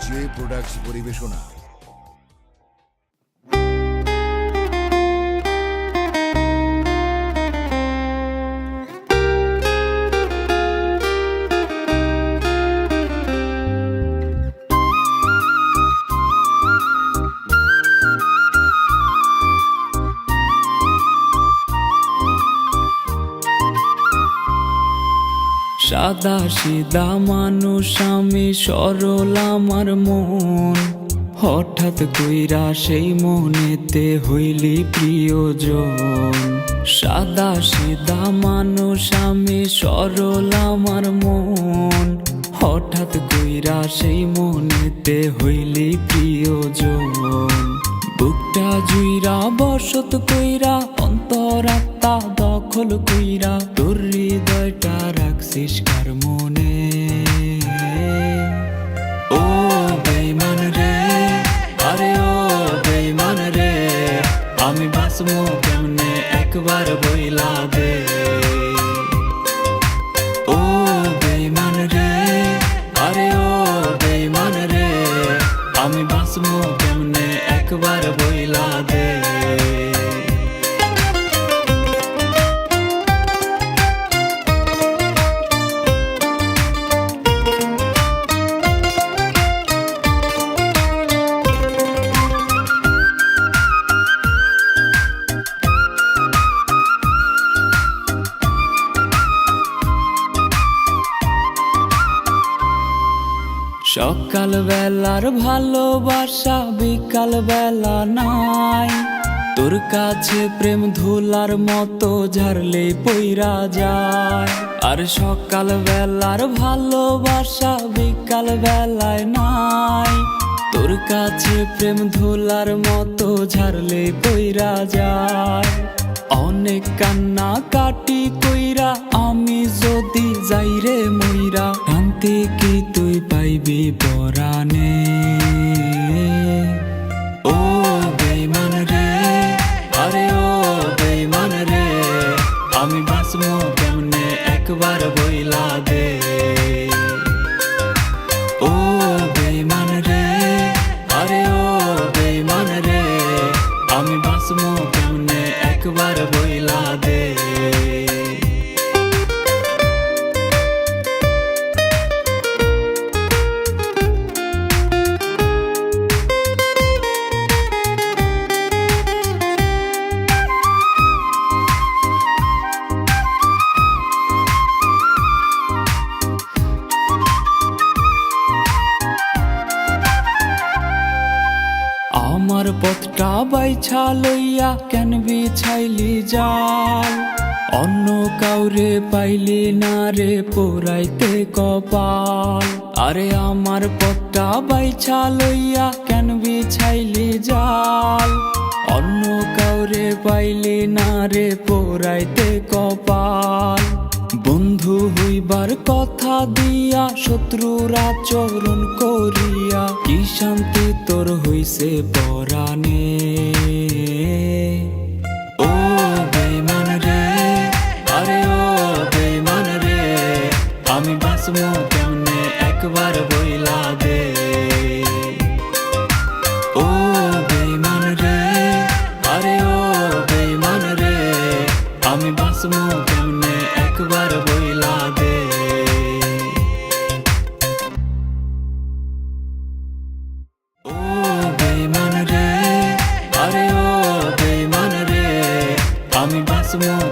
J products পরিবেশনা। সাদা সিদা মানুষ, আমি সরল আমার মন। হঠাৎ কইরা সেই মনেতে হইলি প্রিয়জন। সাদা সিদা মানুষ, আমি সরল আমার মন। হঠাৎ কইরা সেই মনেতে হইলি প্রিয়জন। বুকটা জুইরা, বসত কইরা, অন্তরাত্মা দখল কইরা, তোর হৃদয়টা রাখছিস কার মনে? ও বেইমান রে, আরে ও বেইমান রে, আমি বাসমো কেমনে একবার বইলা দে? ও বেইমান রে, আরে ও বেইমান রে, আমি বাসমো কেমনে একবার বইলা দে? সকাল বেলার ভালোবাসা বিকাল বেলা নাই। তোর কাছে প্রেম ধুলার মতো ঝাড়লে পইরা যায়। আর সকাল বেলার ভালোবাসা বিকাল বেলায় নাই। তোর কাছে প্রেম ধুলার মতো ঝাড়লে পইরা যায়। অনেক কান্না কাটি কইরা আমি যদি যাইরে মইরা শান্তি কি তুই পাইবি ও বেইমান রে, আরে ও বেইমান রে, আমি বাসমো কেমনে একবার বইলা দে। ও বেইমান রে, আরে ও বেইমান রে, আমি বাসমো কেমনে একবার বইলা দে। আমার পথটা বাইছা লইয়া কেন বিছাইলি যাল অন্য কাউরে পাইলি না রে পোড়াইতে কপাল। আরে আমার পথটা বাইছা লইয়া কেন বিছাইলি যাল অন্য কাউরে পাইলি না রে পোড়াইতে কপাল। হইবার কথা দিয়া শত্রুরা চরণ করিয়া, কি শান্তি তোর হইছে পরাণে? ও বেইমান রে, আরে ও বেইমান রে, আমি বাসমো কেমনে একবার বইলা দে? ও রে, আরে ও রে, আমি বাসমো কেমনে আমি বাসমো